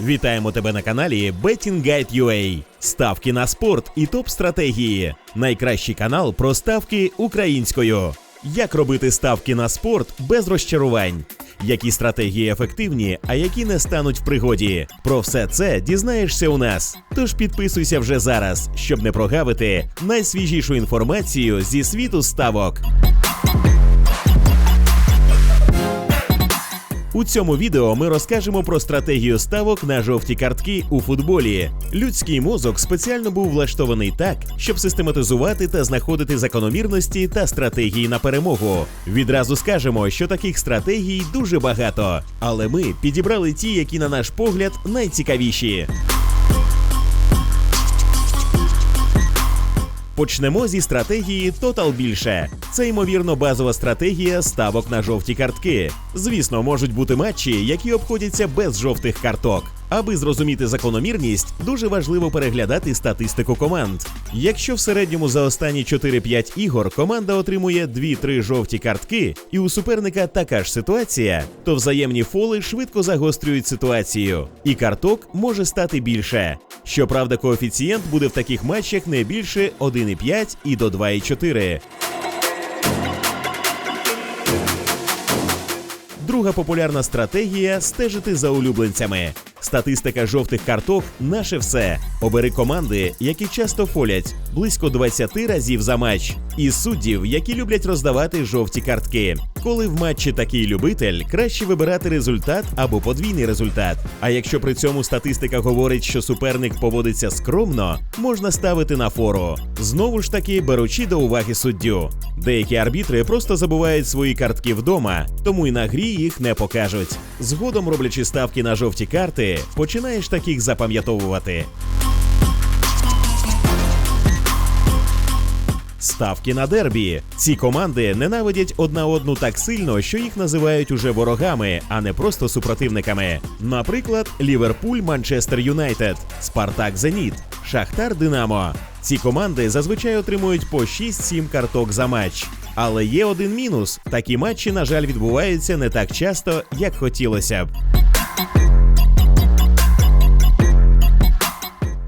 Вітаємо тебе на каналі Betting Guide UA. Ставки на спорт і топ стратегії. Найкращий канал про ставки українською. Як робити ставки на спорт без розчарувань? Які стратегії ефективні, а які не стануть в пригоді? Про все це дізнаєшся у нас. Тож підписуйся вже зараз, щоб не прогавити найсвіжішу інформацію зі світу ставок. У цьому відео ми розкажемо про стратегію ставок на жовті картки у футболі. Людський мозок спеціально був влаштований так, щоб систематизувати та знаходити закономірності та стратегії на перемогу. Відразу скажемо, що таких стратегій дуже багато, але ми підібрали ті, які, на наш погляд, найцікавіші. Почнемо зі стратегії Total більше. Це ймовірно базова стратегія ставок на жовті картки. Звісно, можуть бути матчі, які обходяться без жовтих карток. Аби зрозуміти закономірність, дуже важливо переглядати статистику команд. Якщо в середньому за останні 4-5 ігор команда отримує 2-3 жовті картки, і у суперника така ж ситуація, то взаємні фоли швидко загострюють ситуацію, і карток може стати більше. Щоправда, коефіцієнт буде в таких матчах не більше 1,5 і до 2,4. Друга популярна стратегія стежити за улюбленцями. Статистика жовтих карток наше все. Обери команди, які часто фолять близько 20 разів за матч, і суддів, які люблять роздавати жовті картки. Коли в матчі такий любитель, краще вибирати результат або подвійний результат. А якщо при цьому статистика говорить, що суперник поводиться скромно, можна ставити на фору. Знову ж таки, беручи до уваги суддю. Деякі арбітри просто забувають свої картки вдома, тому і на грі їх не покажуть. Згодом, роблячи ставки на жовті карти, починаєш таких запам'ятовувати. Ставки на дербі. Ці команди ненавидять одна одну так сильно, що їх називають уже ворогами, а не просто супротивниками. Наприклад, Ліверпуль, Манчестер Юнайтед, Спартак Зеніт, Шахтар Динамо. Ці команди зазвичай отримують по 6-7 карток за матч. Але є один мінус: такі матчі, на жаль, відбуваються не так часто, як хотілося б.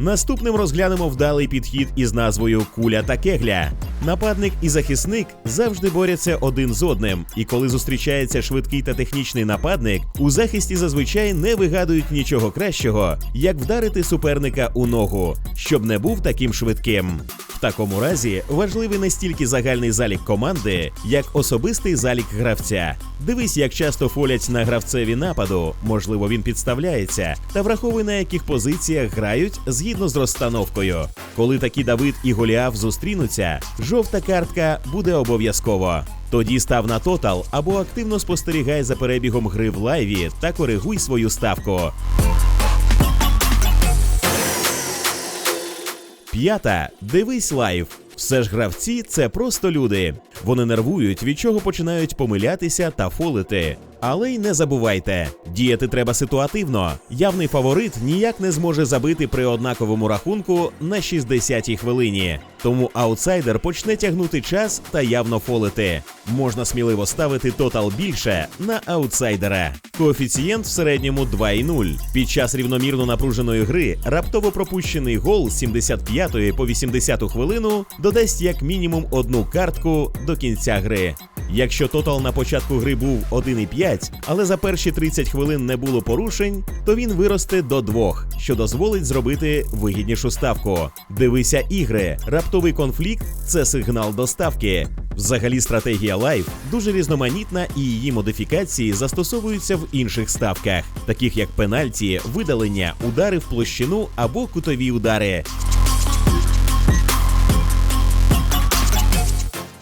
Наступним розглянемо вдалий підхід із назвою Куля та кегля. Нападник і захисник завжди борються один з одним, і коли зустрічається швидкий та технічний нападник, у захисті зазвичай не вигадують нічого кращого, як вдарити суперника у ногу, щоб не був таким швидким. В такому разі важливий не стільки загальний залік команди, як особистий залік гравця. Дивись, як часто фолять на гравцеві нападу, можливо, він підставляється, та враховуй на яких позиціях грають згідно з розстановкою. Коли такі Давид і Голіаф зустрінуться, жовта картка буде обов'язково. Тоді став на тотал або активно спостерігай за перебігом гри в лайві та коригуй свою ставку. П'ята. Дивись лайв. Все ж гравці це просто люди. Вони нервують, від чого починають помилятися та фолити. Але й не забувайте, діяти треба ситуативно. Явний фаворит ніяк не зможе забити при однаковому рахунку на 60-й хвилині. Тому аутсайдер почне тягнути час та явно фолити. Можна сміливо ставити тотал більше на аутсайдера. Коефіцієнт в середньому 2,0. Під час рівномірно напруженої гри раптово пропущений гол з 75-ї по 80-ту хвилину додасть як мінімум одну картку до кінця гри. Якщо тотал на початку гри був 1,5, але за перші 30 хвилин не було порушень, то він виросте до 2, що дозволить зробити вигіднішу ставку. Дивися ігри. Раптовий конфлікт це сигнал до ставки. Взагалі, стратегія лайф дуже різноманітна і її модифікації застосовуються в інших ставках, таких як пенальті, видалення, удари в площину або кутові удари.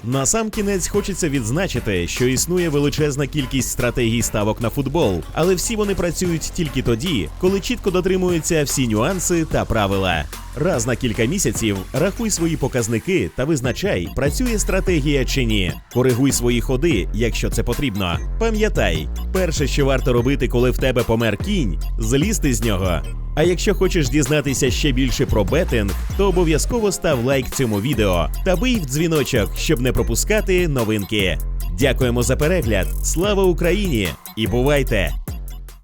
На сам кінець хочеться відзначити, що існує величезна кількість стратегій ставок на футбол, але всі вони працюють тільки тоді, коли чітко дотримуються всі нюанси та правила. Раз на кілька місяців рахуй свої показники та визначай, працює стратегія чи ні. Коригуй свої ходи, якщо це потрібно. Пам'ятай, перше, що варто робити, коли в тебе помер кінь, злізти з нього. А якщо хочеш дізнатися ще більше про бетинг, то обов'язково став лайк цьому відео та бий в дзвіночок, щоб не пропускати новинки. Дякуємо за перегляд. Слава Україні! І бувайте!